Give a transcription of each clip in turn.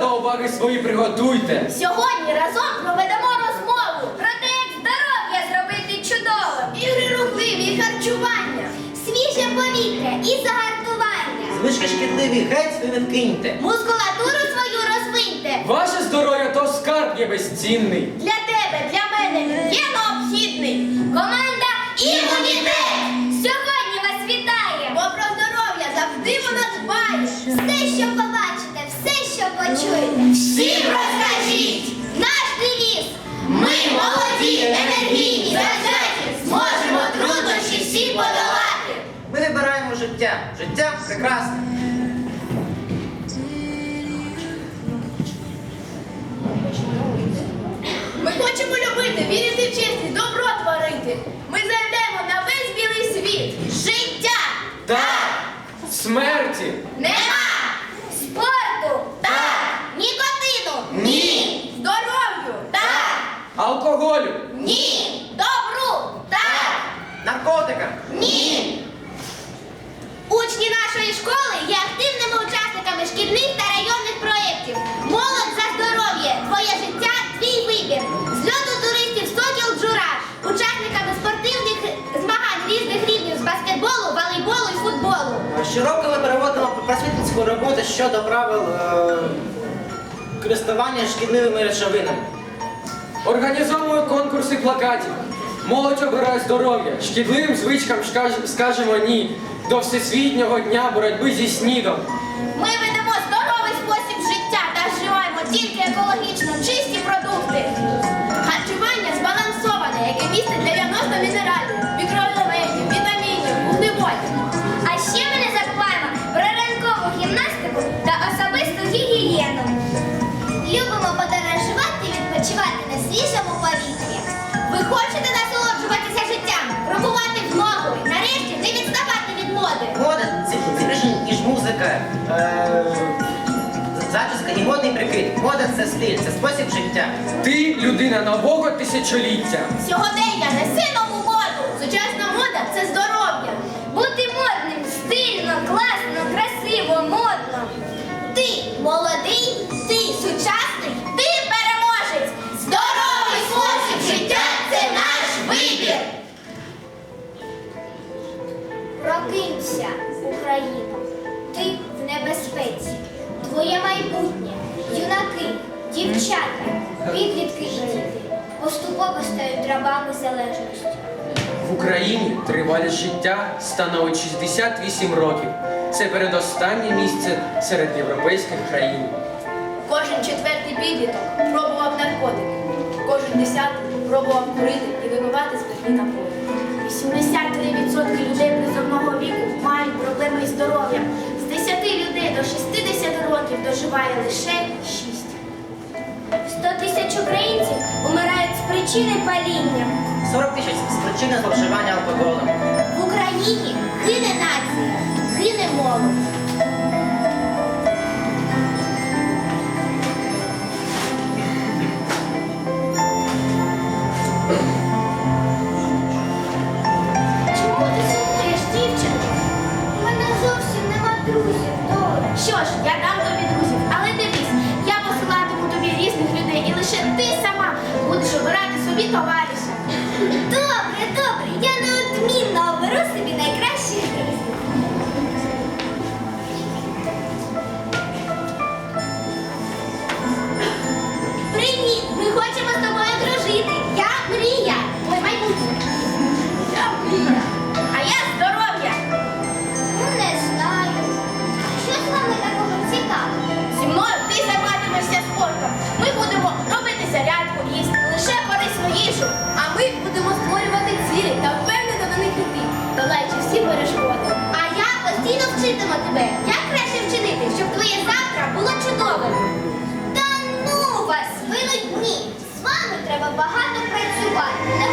до уваги свої приготуйте. Сьогодні разом проведемо розмову про те, як здоров'я зробити чудово, Ігри рухливі, харчування, свіже повітря і загартування. Звички шкідливі геть ви відкиньте. Мускулатуру свою розвиньте. Ваше здоров'я то скарб є безцінний. Для життя. Життя прекрасне. Ми хочемо любити, вірити в чесність, добро творити. Ми зайдемо на весь білий світ. Життя! Так, смерті. Нема! Спорту! Так! Нікотину! Ні! Здоров'ю! Так! Алкоголю. Ні! Добру! Так! Наркотика. Ні! Учні нашої школи є активними шкільних та районних проєктів. Молодь за здоров'я! Твоє життя, твій вибір! Зльоту туристів Сокіл Джура, учасниками спортивних змагань різних рівнів з баскетболу, волейболу і футболу. Щороку ми переводимо просвітницьку роботу щодо правил е, користування шкідливими речовинами. Організовуємо конкурси плакатів. Молодь обирає здоров'я. Шкідливим звичкам скажемо ні. До Всесвітнього дня боротьби зі снідом. Ми тільки екологічно чисті і модний прикид. Мода це стиль, це спосіб життя. Ти людина нового тисячоліття. Сьогодення неси нову моду. Сучасна мода це здоров'я. Бути модним, стильно, класно, красиво, модно. Ти молодий, ти сучасний, підлітки і діти поступово стають рабами залежності. В Україні тривалість життя становить 68 років. Це передостаннє місце серед європейських країн. Кожен четвертий підліток пробував наркотики. Кожен десятий пробував курити і випивати спиртні напої. 83% людей призовного віку мають проблеми із здоров'ям. З 10 людей до 60 років доживає лише 6. 100 тисяч українців умирають з причини паління. 40 тисяч з причини зловживання алкоголем. В Україні гине нація, гине молодь. Чому ти сумуєш, дівчинко? У мене зовсім нема друзів. Що ж, я дам тобі друзів, але дивись, лише ти сама будеш обирати собі товариша. Добре, добре, я неодмінно оберу собі найкращих треба багато працювати.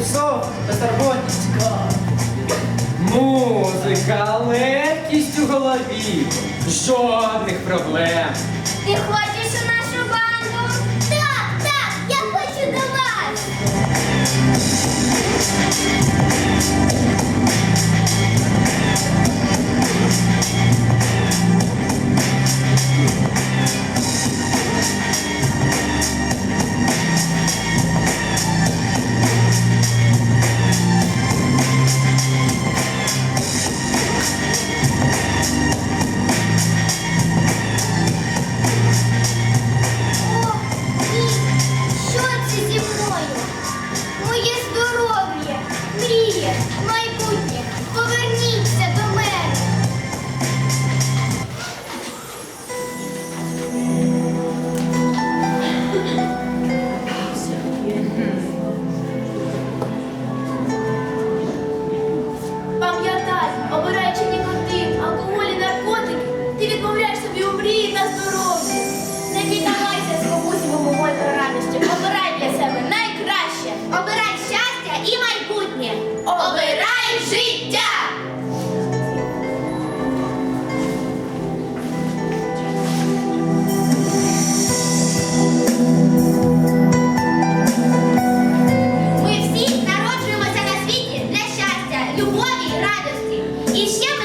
часов безтурботність. Музика, легкість у голові, жодних проблем. І хоч любові і радості. І ще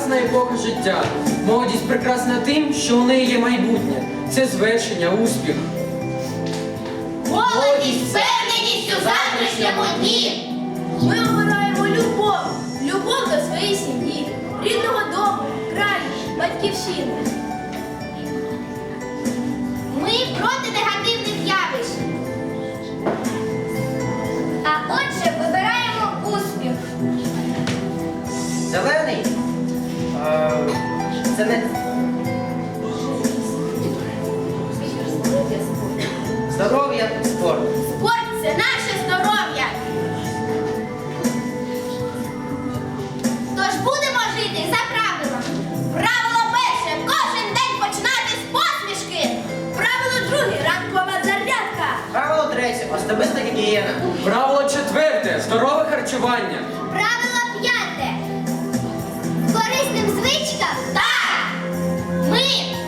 прекрасна епоха життя. Молодість прекрасна тим, що у неї є майбутнє. Це звершення, успіх. Молодість з впевненістю в завтрашньому дні. Ми обираємо любов, любов до своєї сім'ї, рідного дому, краю, батьківщини. Ми проти негативних Це не. Здоров'я, спорт. Спорт це наше здоров'я. Тож будемо жити за правилами. Правило перше кожен день починати з посмішки. Правило друге ранкова зарядка. Правило третє. Особиста гігієна. Правило четверте здорове харчування. Правило п'яте.